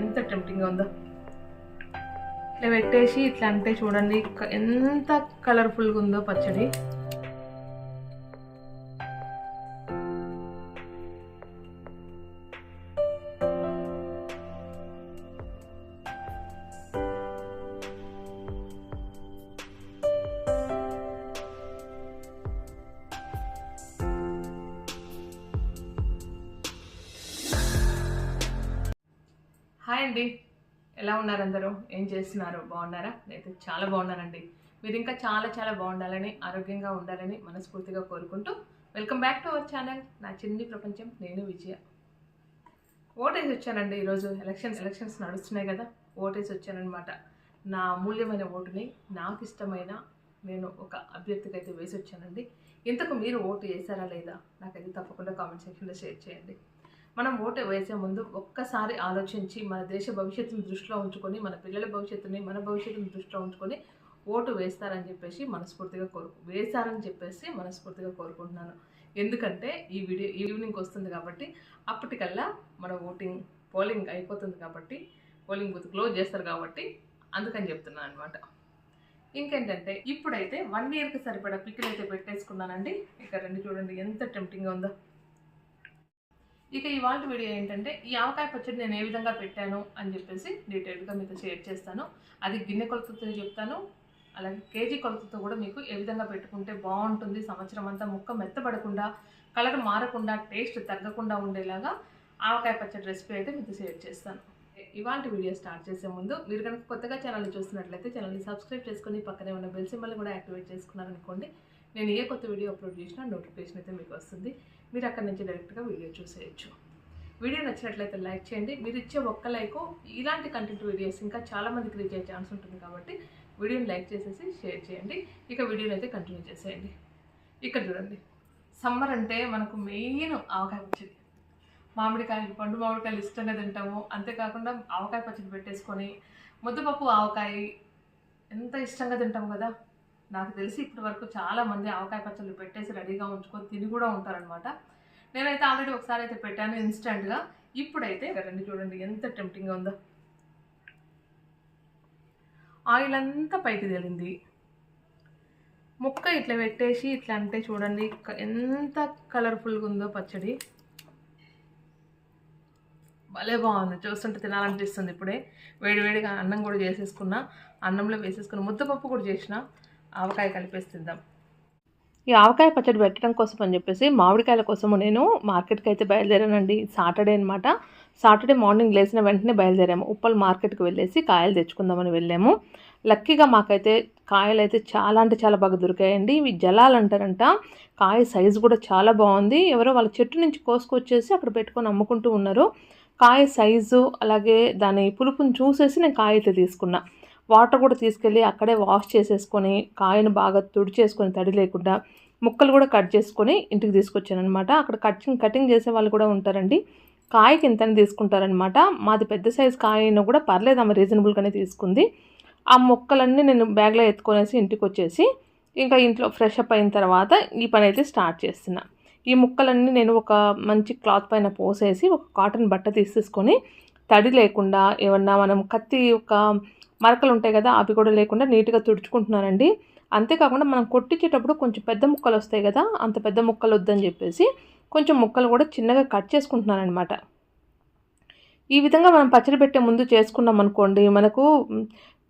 ఎంత టెంప్టింగ్గా ఉందో. ఇట్లా పెట్టేసి ఇట్లా అంటే చూడండి ఎంత కలర్ఫుల్గా ఉందో పచ్చడి. హాయ్ అండి. ఎలా ఉన్నారు అందరూ? ఏం చేస్తున్నారు? బాగున్నారా? నేనైతే చాలా బాగున్నానండి. మీరు ఇంకా చాలా చాలా బాగుండాలని ఆరోగ్యంగా ఉండాలని మనస్ఫూర్తిగా కోరుకుంటూ welcome back to our channel. నా చిన్ని ప్రపంచం నేను విజయ. ఓటేసి వచ్చానండి ఈరోజు. ఎలక్షన్స్ ఎలక్షన్స్ నడుస్తున్నాయి కదా. ఓటేసి వచ్చానమాట నా అమూల్యమైన ఓటుని నాకు ఇష్టమైన నేను ఒక అభ్యర్థికి అయితే వేసి వచ్చానండి. ఇంతకు మీరు ఓటు వేసారా లేదా? నాకైతే తప్పకుండా కామెంట్ సెక్షన్లో షేర్ చేయండి. మనం ఓటు వేసే ముందు ఒక్కసారి ఆలోచించి మన దేశ భవిష్యత్తును దృష్టిలో ఉంచుకొని మన పిల్లల భవిష్యత్తుని మన భవిష్యత్తుని దృష్టిలో ఉంచుకొని ఓటు వేస్తారని చెప్పేసి మనస్ఫూర్తిగా కోరుకు వేశారని చెప్పేసి మనస్ఫూర్తిగా కోరుకుంటున్నాను. ఎందుకంటే ఈ వీడియో ఈవినింగ్ వస్తుంది కాబట్టి అప్పటికల్లా మన ఓటింగ్ పోలింగ్ అయిపోతుంది కాబట్టి పోలింగ్ బూత్ క్లోజ్ చేస్తారు కాబట్టి అందుకని చెప్తున్నాను అనమాట ఇంకేంటంటే ఇప్పుడైతే వన్ ఇయర్కి సరిపడా పిక్కులు అయితే పెట్టేసుకున్నానండి. ఇక రెండు చూడండి ఎంత టెంప్టింగ్గా ఉందో. ఇక ఇవాళ వీడియో ఏంటంటే ఈ ఆవకాయ పచ్చడి నేను ఏ విధంగా పెట్టాను అని చెప్పేసి డీటెయిల్గా మీతో షేర్ చేస్తాను. అది గిన్నె కొలతతో చెప్తాను. అలాగే కేజీ కొలతతో కూడా మీకు ఏ విధంగా పెట్టుకుంటే బాగుంటుంది సంవత్సరం అంతా ముక్క మెత్తపడకుండా కలర్ మారకుండా టేస్ట్ తగ్గకుండా ఉండేలాగా ఆవకాయ పచ్చడి రెసిపీ అయితే మీతో షేర్ చేస్తాను. ఇవాళ వీడియో స్టార్ట్ చేసే ముందు మీరు కనుక కొత్తగా ఛానల్ని చూస్తున్నట్లయితే ఛానల్ని సబ్స్క్రైబ్ చేసుకుని పక్కనే ఉన్న బెల్ సింబల్ కూడా యాక్టివేట్ చేసుకున్నారనుకోండి నేను ఏ కొత్త వీడియో అప్లోడ్ చేసినా నోటిఫికేషన్ అయితే మీకు వస్తుంది. మీరు అక్కడ నుంచి డైరెక్ట్గా వీడియో చూసేయచ్చు. వీడియో నచ్చినట్లయితే లైక్ చేయండి. మీరు ఇచ్చే ఒక్క లైక్ ఇలాంటి కంటెంట్ వీడియోస్ ఇంకా చాలామందికి రీచ్ అయ్యే ఛాన్స్ ఉంటుంది కాబట్టి వీడియోని లైక్ చేసేసి షేర్ చేయండి. ఇక వీడియోని అయితే కంటిన్యూ చేసేయండి. ఇక్కడ చూడండి. సమ్మర్ అంటే మనకు మెయిన్ ఆవకాయ పచ్చడి. మామిడికాయలు పండు మామిడికాయలు ఇష్టంగా తింటాము. అంతేకాకుండా ఆవకాయ పచ్చడి పెట్టేసుకొని ముద్దపప్పు ఆవకాయ ఎంత ఇష్టంగా తింటాము కదా? నాకు తెలిసి ఇప్పటి వరకు చాలామంది ఆవకాయ పచ్చళ్ళు పెట్టేసి రెడీగా ఉంచుకొని తిని కూడా ఉంటారనమాట నేనైతే ఆల్రెడీ ఒకసారి అయితే పెట్టాను ఇన్స్టెంట్గా ఇప్పుడైతే ఇక రండి చూడండి ఎంత టెంప్టింగ్గా ఉందో. ఆయిల్ అంతా పైకి తేలింది. ముక్క ఇట్లా పెట్టేసి ఇట్లా అంటే చూడండి ఎంత కలర్ఫుల్గా ఉందో పచ్చడి. భలే బాగుంది. చూస్తుంటే తినాలనిపిస్తుంది ఇప్పుడే. వేడివేడిగా అన్నం కూడా చేసేసుకున్నా. అన్నంలో వేసేసుకున్న ముద్దపప్పు కూడా చేసిన. ఆవకాయ కలిపేస్తుందాం ఈ ఆవకాయ పచ్చడి పెట్టడం కోసం అని చెప్పేసి మామిడికాయల కోసము నేను మార్కెట్కి అయితే బయలుదేరానండి. సాటర్డే అనమాట సాటర్డే మార్నింగ్ లేచిన వెంటనే బయలుదేరాము. ఉప్పల్ మార్కెట్కి వెళ్ళేసి కాయలు తెచ్చుకుందామని వెళ్ళాము. లక్కీగా మాకైతే కాయలు అయితే చాలా అంటే చాలా బాగా దొరికాయండి. ఇవి జలాలు అంటారంట. కాయ సైజు కూడా చాలా బాగుంది. ఎవరో వాళ్ళ చెట్టు నుంచి కోసుకొచ్చేసి అక్కడ పెట్టుకొని అమ్ముకుంటూ ఉన్నారు. కాయ సైజు అలాగే దాని పులుపుని చూసేసి నేను కాయ అయితే తీసుకున్నాను వాటర్ కూడా తీసుకెళ్ళి అక్కడే వాష్ చేసేసుకొని కాయను బాగా తుడిచేసుకొని తడి లేకుండా ముక్కలు కూడా కట్ చేసుకొని ఇంటికి తీసుకొచ్చాను అనమాట అక్కడ కటింగ్ కటింగ్ చేసే వాళ్ళు కూడా ఉంటారండి. కాయకి ఇంతని తీసుకుంటారనమాట మాది పెద్ద సైజు కాయ అయినా కూడా పర్లేదు ఆమె రీజనబుల్గానే తీసుకుంది. ఆ ముక్కలన్నీ నేను బ్యాగ్లో ఎత్తుకొనేసి ఇంటికి వచ్చేసి ఇంకా ఇంట్లో ఫ్రెష్ అప్ అయిన తర్వాత ఈ పని అయితే స్టార్ట్ చేస్తున్నా. ఈ ముక్కలన్నీ నేను ఒక మంచి క్లాత్ పైన పోసేసి ఒక కాటన్ బట్ట తీసేసుకొని తడి లేకుండా ఏమన్నా మనం కత్తి ఒక మరకలు ఉంటాయి కదా అవి కూడా లేకుండా నీట్గా తుడుచుకుంటున్నానండి. అంతేకాకుండా మనం కొట్టించేటప్పుడు కొంచెం పెద్ద ముక్కలు వస్తాయి కదా అంత పెద్ద ముక్కలు వద్దని చెప్పేసి కొంచెం ముక్కలు కూడా చిన్నగా కట్ చేసుకుంటున్నాను అనమాట ఈ విధంగా మనం పచ్చడి పెట్టే ముందు చేసుకున్నాం అనుకోండి మనకు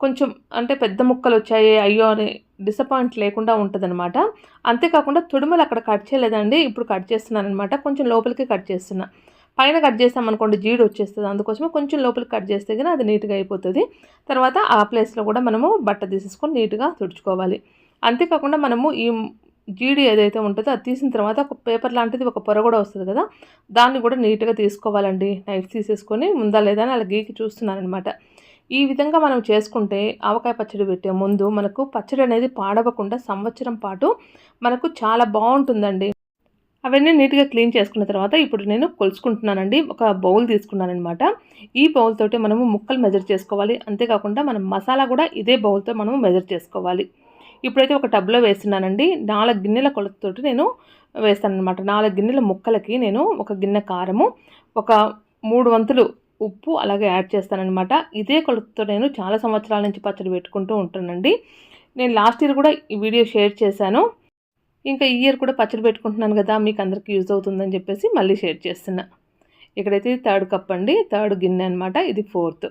కొంచెం అంటే పెద్ద ముక్కలు వచ్చాయి అయ్యో అని డిసప్పాయింట్ లేకుండా ఉంటుందన్నమాట. అంతేకాకుండా తుడుమలు అక్కడ కట్ చేయలేదండి ఇప్పుడు కట్ చేస్తున్నాను అనమాట కొంచెం లోపలికి కట్ చేస్తున్నా. పైన కట్ చేస్తాం అనుకోండి జీడి వచ్చేస్తుంది. అందుకోసమే కొంచెం లోపలికి కట్ చేస్తే కానీ అది నీట్గా అయిపోతుంది. తర్వాత ఆ ప్లేస్లో కూడా మనము బట్ట తీసేసుకొని నీట్గా తుడుచుకోవాలి. అంతేకాకుండా మనము ఈ జీడి ఏదైతే ఉంటుందో అది తీసిన తర్వాత ఒక పేపర్ లాంటిది ఒక పొర కూడా వస్తుంది కదా దాన్ని కూడా నీట్గా తీసుకోవాలండి. నైఫ్ తీసేసుకొని ఉందా లేదా అని అలా గీకి చూస్తున్నాను అనమాట ఈ విధంగా మనం చేసుకుంటే ఆవకాయ పచ్చడి పెట్టే ముందు మనకు పచ్చడి అనేది పాడవకుండా సంవత్సరం పాటు మనకు చాలా బాగుంటుందండి. అవన్నీ నీట్గా క్లీన్ చేసుకున్న తర్వాత ఇప్పుడు నేను కొలుసుకుంటున్నానండి. ఒక బౌల్ తీసుకున్నాను అనమాట ఈ బౌల్ తోటి మనము ముక్కలు మెజర్ చేసుకోవాలి. అంతేకాకుండా మనం మసాలా కూడా ఇదే బౌల్తో మనము మెజర్ చేసుకోవాలి. ఇప్పుడైతే ఒక టబ్లో వేస్తున్నానండి. నాలుగు గిన్నెల కొలతతోటి నేను వేస్తాను అనమాట నాలుగు గిన్నెల ముక్కలకి నేను ఒక గిన్నె కారము ఒక మూడు వంతులు ఉప్పు అలాగే యాడ్ చేస్తానమాట ఇదే కొలతతో నేను చాలా సంవత్సరాల నుంచి పచ్చడి పెట్టుకుంటూ ఉంటానండి నేను లాస్ట్ ఇయర్ కూడా ఈ వీడియో షేర్ చేశాను. ఇంకా ఈ ఇయర్ కూడా పచ్చడి పెట్టుకుంటున్నాను కదా మీకు అందరికీ యూజ్ అవుతుందని చెప్పేసి మళ్ళీ షేర్ చేస్తున్నా. ఇక్కడైతే థర్డ్ కప్ అండి థర్డ్ గిన్నె అనమాట ఇది ఫోర్త్.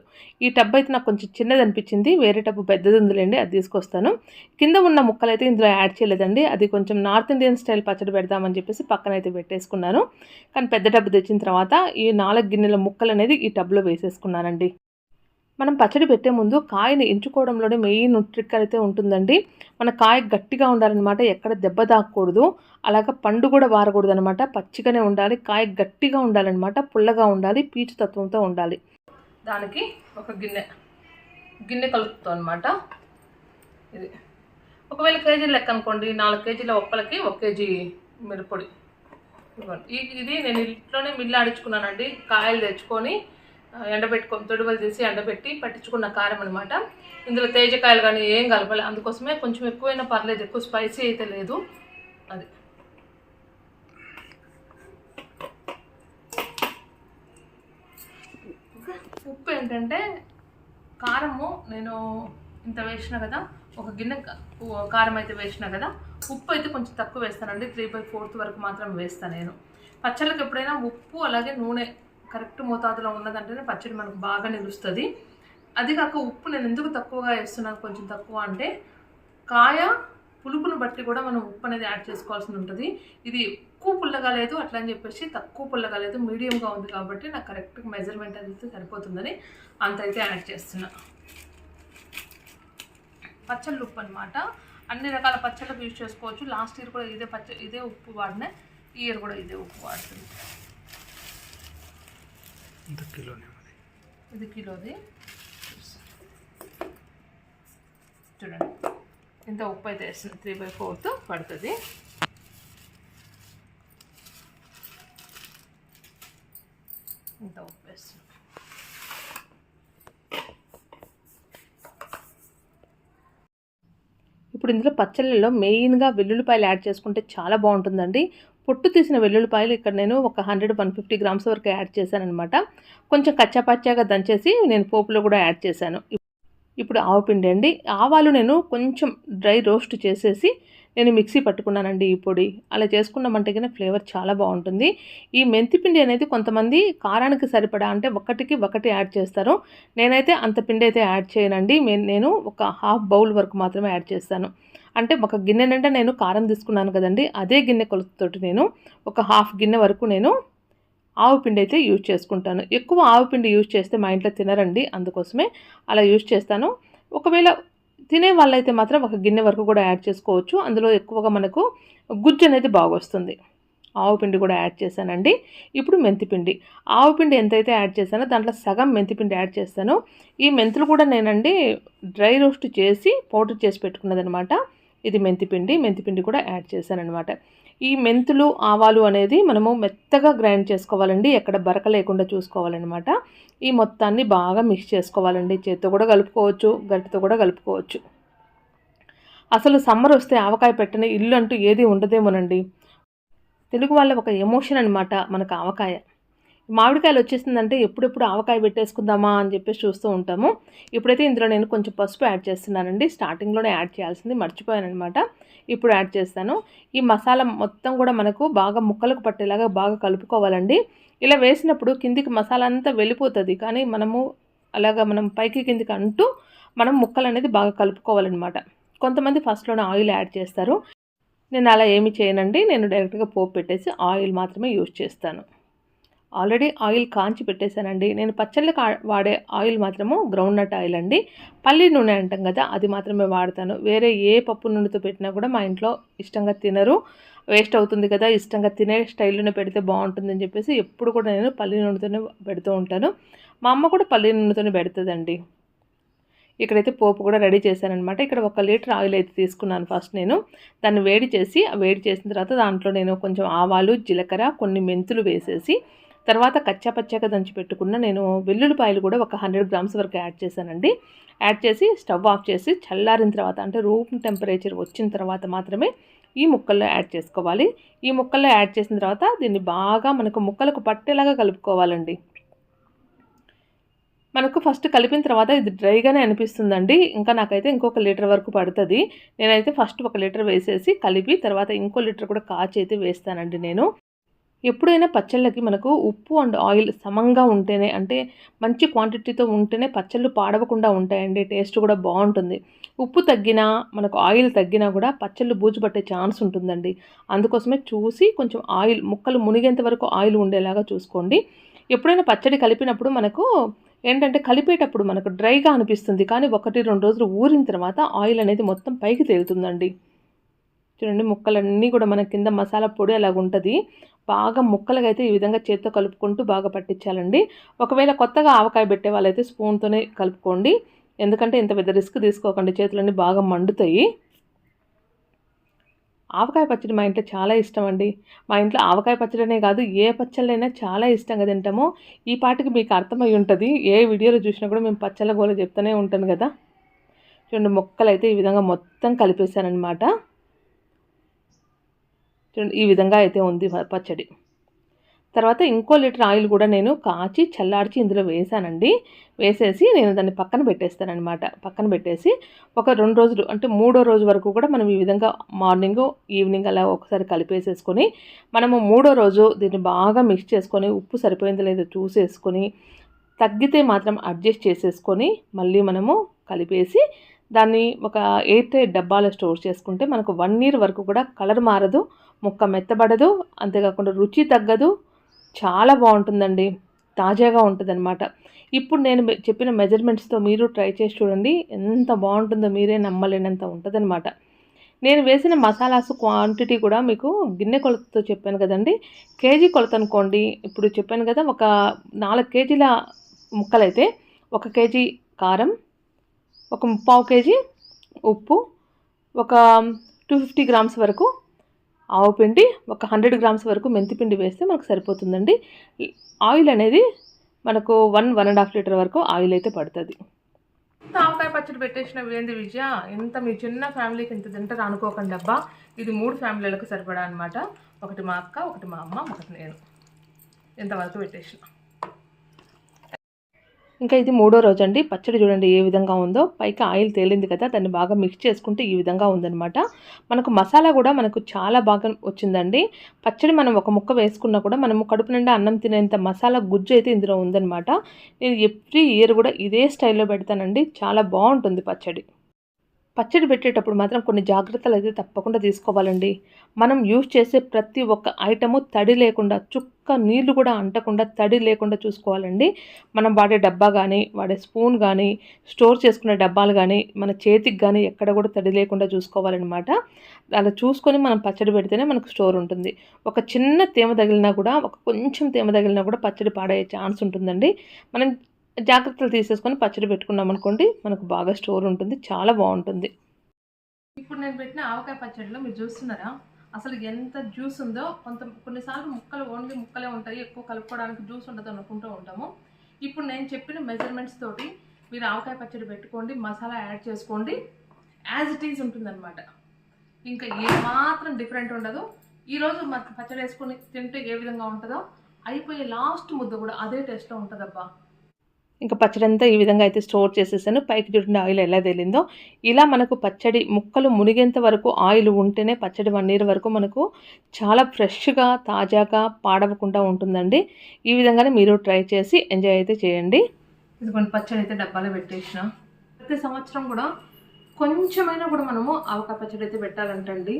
ఈ టబ్ అయితే నాకు కొంచెం చిన్నది అనిపించింది వేరే టబ్బు పెద్దది ఉందిలేండి అది తీసుకొస్తాను. కింద ఉన్న ముక్కలు అయితే ఇందులో యాడ్ చేయలేదండి అది కొంచెం నార్త్ ఇండియన్ స్టైల్ పచ్చడి పెడదామని చెప్పేసి పక్కన అయితే పెట్టేసుకున్నాను. కానీ పెద్ద టబ్బు తెచ్చిన తర్వాత ఈ నాలుగు గిన్నెల ముక్కలు అనేది ఈ టబ్లో వేసేసుకున్నానండి. మనం పచ్చడి పెట్టే ముందు కాయని ఎంచుకోవడంలోనే మెయిన్ ట్రిక్ అయితే ఉంటుందండి. మన కాయ గట్టిగా ఉండాలన్నమాట ఎక్కడ దెబ్బ తాకూడదు. అలాగ పండు కూడా వారకూడదు అనమాట పచ్చిగానే ఉండాలి కాయ గట్టిగా ఉండాలన్నమాట. పుల్లగా ఉండాలి పీచు తత్వంతో ఉండాలి. దానికి ఒక గిన్నె గిన్నె కలుపుతాం అనమాట ఇది ఒకవేళ కేజీ లెక్క అనుకోండి నాలుగు కేజీల ఒక్కలకి ఒక కేజీ మిరపొడి. ఇది నేను ఇంట్లోనే మిల్లు ఆడించుకున్నానండి. కాయలు తెచ్చుకొని ఎండబెట్టుకొని తొడుబలు తీసి ఎండబెట్టి పట్టించుకున్న కారం అనమాట ఇందులో తేజకాయలు కానీ ఏం కలపాలి అందుకోసమే కొంచెం ఎక్కువైనా పర్లేదు ఎక్కువ స్పైసీ అయితే లేదు. అది. ఉప్పు ఏంటంటే కారము నేను ఇంత వేసిన కదా ఒక గిన్నె కారం అయితే వేసిన కదా ఉప్పు అయితే కొంచెం తక్కువ వేస్తానండి త్రీ బై ఫోర్త్ వరకు మాత్రం వేస్తాను నేను. పచ్చళ్ళకి ఎప్పుడైనా ఉప్పు అలాగే నూనె కరెక్ట్ మోతాదులో ఉన్నదంటేనే పచ్చడి మనకు బాగా నిలుస్తుంది. అది కాక ఉప్పు నేను ఎందుకు తక్కువగా వేస్తున్నాను కొంచెం తక్కువ అంటే కాయ పులుపును బట్టి కూడా మనం ఉప్పు అనేది యాడ్ చేసుకోవాల్సి ఉంటుంది. ఇది ఎక్కువ పుల్లగా లేదు అట్లా అని చెప్పేసి తక్కువ పుల్లగా లేదు మీడియంగా ఉంది కాబట్టి నాకు కరెక్ట్ మెజర్మెంట్ అయితే సరిపోతుందని అంత అయితే యాడ్ చేస్తున్నా. పచ్చళ్ళు ఉప్పు అనమాట అన్ని రకాల పచ్చళ్ళకు యూజ్ చేసుకోవచ్చు. లాస్ట్ ఇయర్ కూడా ఇదే పచ్చ ఇదే ఉప్పు వాడినా ఈ ఇయర్ కూడా ఇదే ఉప్పు వాడుతుంది కిలోనే ఇది కిలోది. చూడండి. ఇంత ఉప్పు అయితే వేస్తుంది త్రీ బై ఫోర్త్ పడుతుంది. ఇంత ఉప్పు వేస్తుంది ఇప్పుడు ఇందులో పచ్చళ్ళలో మెయిన్గా వెల్లుల్లిపాయలు యాడ్ చేసుకుంటే చాలా బాగుంటుందండి. పొట్టు తీసిన వెల్లుల్లిపాయలు ఇక్కడ నేను ఒక హండ్రెడ్ వన్ ఫిఫ్టీ గ్రామ్స్ వరకు యాడ్ చేశాను అనమాట కొంచెం కచ్చాపచ్చాగా దంచేసి నేను పోపులో కూడా యాడ్ చేశాను. ఇప్పుడు ఆవపిండి అండి. ఆవాలు నేను కొంచెం డ్రై రోస్ట్ చేసేసి నేను మిక్సీ పట్టుకున్నానండి ఈ పొడి. అలా చేసుకున్నామంటే కన్నా ఫ్లేవర్ చాలా బాగుంటుంది. ఈ మెంతిపిండి అనేది కొంతమంది కారానికి సరిపడా అంటే ఒకటికి ఒకటి యాడ్ చేస్తారు. నేనైతే అంత పిండి అయితే యాడ్ చేయనండి. నేను ఒక హాఫ్ బౌల్ వరకు మాత్రమే యాడ్ చేస్తాను. అంటే ఒక గిన్నె నిండా నేను కారం తీసుకున్నాను కదండి అదే గిన్నె కొలతతోటి నేను ఒక హాఫ్ గిన్నె వరకు నేను ఆవు పిండి అయితే యూజ్ చేసుకుంటాను. ఎక్కువ ఆవు పిండి యూజ్ చేస్తే మా ఇంట్లో తినరండి అందుకోసమే అలా యూజ్ చేస్తాను. ఒకవేళ తినే వాళ్ళైతే మాత్రం ఒక గిన్నె వరకు కూడా యాడ్ చేసుకోవచ్చు. అందులో ఎక్కువగా మనకు గుజ్జు అనేది బాగా వస్తుంది. ఆవు పిండి కూడా యాడ్ చేశానండి. ఇప్పుడు మెంతిపిండి ఆవు పిండి ఎంతైతే యాడ్ చేశానో దాంట్లో సగం మెంతిపిండి యాడ్ చేస్తాను. ఈ మెంతులు కూడా నేనండి డ్రై రోస్ట్ చేసి పౌడర్ చేసి పెట్టుకున్నదనమాట. ఇది మెంతిపిండి మెంతిపిండి కూడా యాడ్ చేశానఅనమాట ఈ మెంతులు ఆవాలు అనేది మనము మెత్తగా గ్రైండ్ చేసుకోవాలండి ఎక్కడ బరక లేకుండా చూసుకోవాలన్నమాట. ఈ మొత్తాన్ని బాగా మిక్స్ చేసుకోవాలండి చేత్తో కూడా కలుపుకోవచ్చు గరిటితో కూడా కలుపుకోవచ్చు. అసలు సమ్మర్ వస్తే ఆవకాయ పెట్టని ఇల్లు అంటూ ఏది ఉండదేమోనండి. తెలుగు వాళ్ళ ఒక ఎమోషన్ అనమాట మనకు ఆవకాయ. మామిడికాయలు వచ్చేసిందంటే ఎప్పుడెప్పుడు ఆవకాయ పెట్టేసుకుందామా అని చెప్పేసి చూస్తూ ఉంటాము. ఇప్పుడైతే ఇందులో నేను కొంచెం పసుపు యాడ్ చేస్తున్నానండి. స్టార్టింగ్లోనే యాడ్ చేయాల్సింది మర్చిపోయానమాట ఇప్పుడు యాడ్ చేస్తాను. ఈ మసాలా మొత్తం కూడా మనకు బాగా ముక్కలకు పట్టేలాగా బాగా కలుపుకోవాలండి. ఇలా వేసినప్పుడు కిందికి మసాలా అంతా వెళ్ళిపోతుంది. కానీ మనము అలాగా మనం పైకి కిందికి అంటూ మనం ముక్కలు అనేది బాగా కలుపుకోవాలన్నమాట. కొంతమంది ఫస్ట్లోనే ఆయిల్ యాడ్ చేస్తారు. నేను అలా ఏమి చేయనండి. నేను డైరెక్ట్గా పోపు పెట్టేసి ఆయిల్ మాత్రమే యూజ్ చేస్తాను. ఆల్రెడీ ఆయిల్ కాంచి పెట్టేశానండి. నేను పచ్చళ్ళకి వాడే ఆయిల్ మాత్రము గ్రౌండ్ నట్ ఆయిల్ అండి. పల్లి నూనె అంటాం కదా అది మాత్రమే వాడతాను. వేరే ఏ పప్పు నూనెతో పెట్టినా కూడా మా ఇంట్లో ఇష్టంగా తినరు. వేస్ట్ అవుతుంది కదా ఇష్టంగా తినే స్టైల్లోనే పెడితే బాగుంటుందని చెప్పేసి ఎప్పుడు కూడా నేను పల్లి నూనెతోనే పెడుతూ ఉంటాను. మా అమ్మ కూడా పల్లి నూనెతోనే పెడుతుందండి. ఇక్కడైతే పోపు కూడా రెడీ చేశానమాట ఇక్కడ ఒక లీటర్ ఆయిల్ అయితే తీసుకున్నాను ఫస్ట్ నేను. దాన్ని వేడి చేసి వేడి చేసిన తర్వాత దాంట్లో నేను కొంచెం ఆవాలు జీలకర్ర కొన్ని మెంతులు వేసేసి తర్వాత కచ్చా పచ్చాగా దంచి పెట్టుకున్న నేను వెల్లుల్లిపాయలు కూడా ఒక హండ్రెడ్ గ్రామ్స్ వరకు యాడ్ చేశానండి. యాడ్ చేసి స్టవ్ ఆఫ్ చేసి చల్లారిన తర్వాత అంటే రూమ్ టెంపరేచర్ వచ్చిన తర్వాత మాత్రమే ఈ ముక్కల్లో యాడ్ చేసుకోవాలి. ఈ ముక్కల్లో యాడ్ చేసిన తర్వాత దీన్ని బాగా మనకు ముక్కలకు పట్టేలాగా కలుపుకోవాలండి. మనకు ఫస్ట్ కలిపిన తర్వాత ఇది డ్రైగానే అనిపిస్తుందండి. ఇంకా నాకైతే ఇంకొక లీటర్ వరకు పడుతుంది. నేనైతే ఫస్ట్ ఒక లీటర్ వేసేసి కలిపి తర్వాత ఇంకో లీటర్ కూడా కాచి అయితే వేస్తానండి నేను. ఎప్పుడైనా పచ్చళ్ళకి మనకు ఉప్పు అండ్ ఆయిల్ సమంగా ఉంటేనే అంటే మంచి క్వాంటిటీతో ఉంటేనే పచ్చళ్ళు పాడవకుండా ఉంటాయండి టేస్ట్ కూడా బాగుంటుంది. ఉప్పు తగ్గినా మనకు ఆయిల్ తగ్గినా కూడా పచ్చళ్ళు బూజు పట్టే ఛాన్స్ ఉంటుందండి. అందుకోసమే చూసి కొంచెం ఆయిల్ ముక్కలు మునిగేంత వరకు ఆయిల్ ఉండేలాగా చూసుకోండి. ఎప్పుడైనా పచ్చడి కలిపినప్పుడు మనకు ఏంటంటే కలిపేటప్పుడు మనకు డ్రైగా అనిపిస్తుంది కానీ ఒకటి రెండు రోజులు ఊరిన తర్వాత ఆయిల్ అనేది మొత్తం పైకి తేలుతుందండి. చూడండి ముక్కలన్నీ కూడా మన కింద మసాలా పొడి అలాగ ఉంటుంది బాగా ముక్కలుగా అయితే ఈ విధంగా చేత్తో కలుపుకుంటూ బాగా పట్టించాలండి. ఒకవేళ కొత్తగా ఆవకాయ పెట్టే వాళ్ళైతే స్పూన్తోనే కలుపుకోండి. ఎందుకంటే ఇంత పెద్ద రిస్క్ తీసుకోకండి చేతులన్నీ బాగా మండుతాయి. ఆవకాయ పచ్చడి మా ఇంట్లో చాలా ఇష్టం అండి మా ఇంట్లో ఆవకాయ పచ్చడినే కాదు ఏ పచ్చళ్ళైనా చాలా ఇష్టంగా తింటామో. ఈ పాటికి మీకు అర్థమై ఉంటుంది ఏ వీడియోలో చూసినా కూడా మేము పచ్చళ్ళ గోల చెప్తూనే ఉంటాను కదా. చూడండి మొక్కలు అయితే ఈ విధంగా మొత్తం కలిపేశానమాట చూడండి ఈ విధంగా అయితే ఉంది పచ్చడి. తర్వాత ఇంకో లీటర్ ఆయిల్ కూడా నేను కాచి చల్లార్చి ఇందులో వేసానండి. వేసేసి నేను దాన్ని పక్కన పెట్టేస్తానమాట పక్కన పెట్టేసి ఒక రెండు రోజులు అంటే మూడో రోజు వరకు కూడా మనం ఈ విధంగా మార్నింగ్ ఈవినింగ్ అలా ఒకసారి కలిపేసేసుకొని మనము మూడో రోజు దీన్ని బాగా మిక్స్ చేసుకొని ఉప్పు సరిపోయిందో లేదో చూసేసుకొని తగ్గితే మాత్రం అడ్జస్ట్ చేసేసుకొని మళ్ళీ మనము కలిపేసి దాన్ని ఒక ఎయిట్ డబ్బాలో స్టోర్ చేసుకుంటే మనకు వన్ ఇయర్ వరకు కూడా కలర్ మారదు ముక్క మెత్తబడదు అంతేకాకుండా రుచి తగ్గదు. చాలా బాగుంటుందండి. తాజాగా ఉంటుందన్నమాట. ఇప్పుడు నేను చెప్పిన మెజర్మెంట్స్తో మీరు ట్రై చేసి చూడండి. ఎంత బాగుంటుందో మీరే నమ్మలేనంత ఉంటుందన్నమాట. నేను వేసిన మసాలాస్ క్వాంటిటీ కూడా మీకు గిన్నె కొలతతో చెప్పాను కదండి. కేజీ కొలత అనుకోండి. ఇప్పుడు చెప్పాను కదా ఒక నాలుగు కేజీల ముక్కలైతే ఒక కేజీ కారం ఒక పావు కేజీ ఉప్పు ఒక టూ ఫిఫ్టీ గ్రామ్స్ వరకు ఆవు పిండి ఒక హండ్రెడ్ గ్రామ్స్ వరకు మెంతిపిండి వేస్తే మనకు సరిపోతుందండి. ఆయిల్ అనేది మనకు one one and half litre వరకు ఆయిల్ అయితే పడుతుంది. ఆవకాయ పచ్చడి పెట్టేసిన వేంది విజయ? ఇంత మీ చిన్న ఫ్యామిలీకి ఇంత తింటారు అనుకోకండి అబ్బా. ఇది మూడు ఫ్యామిలీలకు సరిపడా అనమాట ఒకటి మా అక్క ఒకటి మా అమ్మ ఒకటి నేను. ఇంతవరకు పెట్టేసిన. ఇంకా ఇది మూడో రోజు అండి పచ్చడి చూడండి ఏ విధంగా ఉందో. పైకి ఆయిల్ తేలింది కదా దాన్ని బాగా మిక్స్ చేసుకుంటే ఈ విధంగా ఉందనమాట మనకు మసాలా కూడా మనకు చాలా బాగా వచ్చిందండి. పచ్చడి మనం ఒక ముక్క వేసుకున్నా కూడా మనము కడుపు నిండా అన్నం తినేంత మసాలా గుజ్జు అయితే ఇందులో ఉందన్నమాట. నేను ఎవ్రీ ఇయర్ కూడా ఇదే స్టైల్లో పెడతానండి. చాలా బాగుంటుంది పచ్చడి. పచ్చడి పెట్టేటప్పుడు మాత్రం కొన్ని జాగ్రత్తలు అయితే తప్పకుండా తీసుకోవాలండి. మనం యూజ్ చేసే ప్రతి ఒక్క ఐటము తడి లేకుండా చుక్క నీళ్ళు కూడా అంటకుండా తడి లేకుండా చూసుకోవాలండి. మనం వాడే డబ్బా కానీ వాడే స్పూన్ కానీ స్టోర్ చేసుకునే డబ్బాలు కానీ మన చేతికి కానీ ఎక్కడ కూడా తడి లేకుండా చూసుకోవాలన్నమాట. అలా చూసుకొని మనం పచ్చడి పెడితేనే మనకు స్టోర్ ఉంటుంది. ఒక చిన్న తేమ తగిలినా కూడా ఒక కొంచెం తేమ తగిలినా కూడా పచ్చడి పాడయ్యే ఛాన్స్ ఉంటుందండి. మనం జాగ్రత్తలు తీసేసుకొని పచ్చడి పెట్టుకున్నాం అనుకోండి మనకు బాగా స్టోర్ ఉంటుంది చాలా బాగుంటుంది. ఇప్పుడు నేను పెట్టిన ఆవకాయ పచ్చడిలో మీరు చూస్తున్నారా? అసలు ఎంత జ్యూస్ ఉందో కొంత కొన్నిసార్లు ముక్కలు ఓన్లీ ముక్కలే ఉంటాయి ఎక్కువ కలుపుకోవడానికి జ్యూస్ ఉండదు అనుకుంటూ ఉంటాము. ఇప్పుడు నేను చెప్పిన మెజర్మెంట్స్ తోటి మీరు ఆవకాయ పచ్చడి పెట్టుకోండి మసాలా యాడ్ చేసుకోండి. యాజ్ ఇట్ ఈజ్ ఉంటుందన్నమాట. ఇంకా ఏమాత్రం డిఫరెంట్ ఉండదు. ఈరోజు మన పచ్చడి వేసుకొని తింటే ఏ విధంగా ఉంటుందో అయిపోయే లాస్ట్ ముద్ద కూడా అదే టేస్ట్లో ఉంటుందబ్బా. ఇంకా పచ్చడి అంతా ఈ విధంగా అయితే స్టోర్ చేసేసాను. పైకి చూడండి ఆయిల్ ఎలా తేలిందో. ఇలా మనకు పచ్చడి ముక్కలు మునిగేంత వరకు ఆయిల్ ఉంటేనే పచ్చడి వన్ ఇయర్ వరకు మనకు చాలా ఫ్రెష్గా తాజాగా పాడవకుండా ఉంటుందండి. ఈ విధంగానే మీరు ట్రై చేసి ఎంజాయ్ అయితే చేయండి. ఇదిగోండి పచ్చడి అయితే డబ్బాలో పెట్టేసిన. ప్రతి సంవత్సరం కూడా కొంచెమైనా కూడా మనము ఆవకాయ పచ్చడి అయితే పెట్టాలంటండి.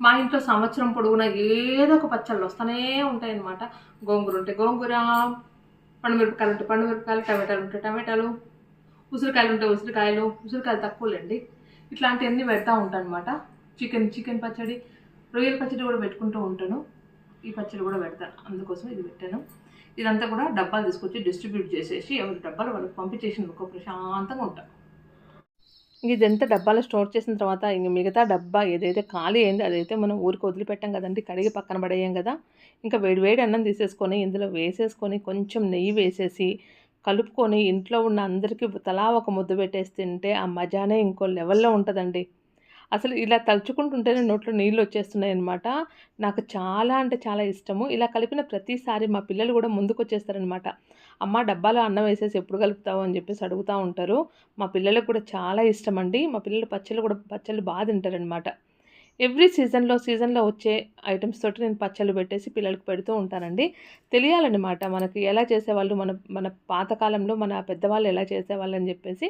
మా ఇంట్లో సంవత్సరం పొడుగున ఏదో ఒక పచ్చళ్ళు వస్తూనే ఉంటాయన్నమాట. గోంగూర ఉంటే గోంగూర పండుమిరపకాయలు ఉంటే పండుమిరపకాయలు టమాటాలు ఉంటే టమాటాలు ఉసిరికాయలు ఉంటే ఉసిరికాయలు ఉసిరికాయలు తక్కువలేండి. ఇట్లాంటివన్నీ పెడతా ఉంటాను అనమాట చికెన్ చికెన్ పచ్చడి రొయ్యల పచ్చడి కూడా పెట్టుకుంటూ ఉంటాను. ఈ పచ్చడి కూడా పెడతాను అందుకోసం ఇది పెట్టాను. ఇదంతా కూడా డబ్బాలు తీసుకొచ్చి డిస్ట్రిబ్యూట్ చేసేసి ఎవరి డబ్బాలు వాళ్ళకి పంపించేసి ఒక ప్రశాంతంగా ఉంటాను ఇదంతా డబ్బాలో స్టోర్ చేసిన తర్వాత ఇంక మిగతా డబ్బా ఏదైతే ఖాళీ అయిందో అదైతే మనం ఊరికి వదిలిపెట్టాం కదండి కడిగి పక్కన పడేయం కదా. ఇంకా వేడి వేడి అన్నం తీసేసుకొని ఇందులో వేసేసుకొని కొంచెం నెయ్యి వేసేసి కలుపుకొని ఇంట్లో ఉన్న అందరికీ తలా ఒక ముద్ద పెట్టేసి తింటే ఆ మజానే ఇంకో లెవెల్లో ఉంటుందండి. అసలు ఇలా తలుచుకుంటుంటేనే నోట్లో నీళ్ళు వచ్చేస్తున్నాయి అనమాట నాకు చాలా అంటే చాలా ఇష్టము. ఇలా కలిపిన ప్రతిసారి మా పిల్లలు కూడా ముందుకు వచ్చేస్తారనమాట అమ్మ డబ్బాలో అన్నం వేసేసి ఎప్పుడు కలుపుతావు అని చెప్పేసి అడుగుతూ ఉంటారు. మా పిల్లలకు కూడా చాలా ఇష్టం అండి మా పిల్లలు పచ్చళ్ళు కూడా పచ్చళ్ళు బాగా తింటారనమాట ఎవ్రీ సీజన్లో సీజన్లో వచ్చే ఐటమ్స్ తోటి నేను పచ్చళ్ళు పెట్టేసి పిల్లలకు పెడుతూ ఉంటానండి. తెలియాలన్నమాట మనకి ఎలా చేసేవాళ్ళు మన మన పాతకాలంలో మన పెద్దవాళ్ళు ఎలా చేసేవాళ్ళు అని చెప్పేసి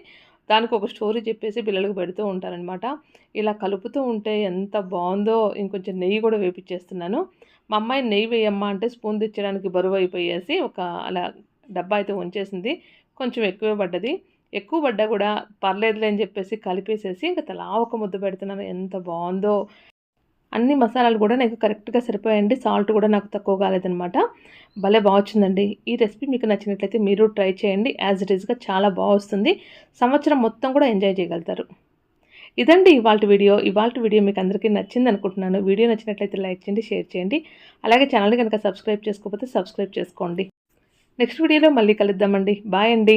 దానికి ఒక స్టోరీ చెప్పేసి పిల్లలకు పెడుతూ ఉంటారనమాట ఇలా కలుపుతూ ఉంటే ఎంత బాగుందో ఇంకొంచెం నెయ్యి కూడా వేపించేస్తున్నాను మా అమ్మాయి నెయ్యి వేయమ్మా అంటే స్పూన్ తెచ్చడానికి బరువు అయిపోయేసి ఒక అలా డబ్బా అయితే ఉంచేసింది. కొంచెం ఎక్కువే పడ్డది. ఎక్కువ పడ్డా కూడా పర్లేదులే అని చెప్పేసి కలిపేసేసి ఇంకా తలా ఒక ముద్ద పెడుతున్నాను. ఎంత బాగుందో. అన్ని మసాలాలు కూడా నాకు కరెక్ట్గా సరిపోయాయండి. సాల్ట్ కూడా నాకు తక్కువ కాలేదనమాట భలే బాగా ఈ రెసిపీ మీకు నచ్చినట్లయితే మీరు ట్రై చేయండి. యాజ్ ఇట్ ఈస్గా చాలా బాగా వస్తుంది. సంవత్సరం మొత్తం కూడా ఎంజాయ్ చేయగలుగుతారు. ఇదండి ఇవాళ వీడియో. ఇవాళ వీడియో మీకు అందరికీ నచ్చింది అనుకుంటున్నాను. వీడియో నచ్చినట్లయితే లైక్ చేయండి షేర్ చేయండి. అలాగే ఛానల్ కనుక సబ్స్క్రైబ్ చేసుకోకపోతే సబ్స్క్రైబ్ చేసుకోండి. నెక్స్ట్ వీడియోలో మళ్ళీ కలుద్దామండి. బాయ్ అండి.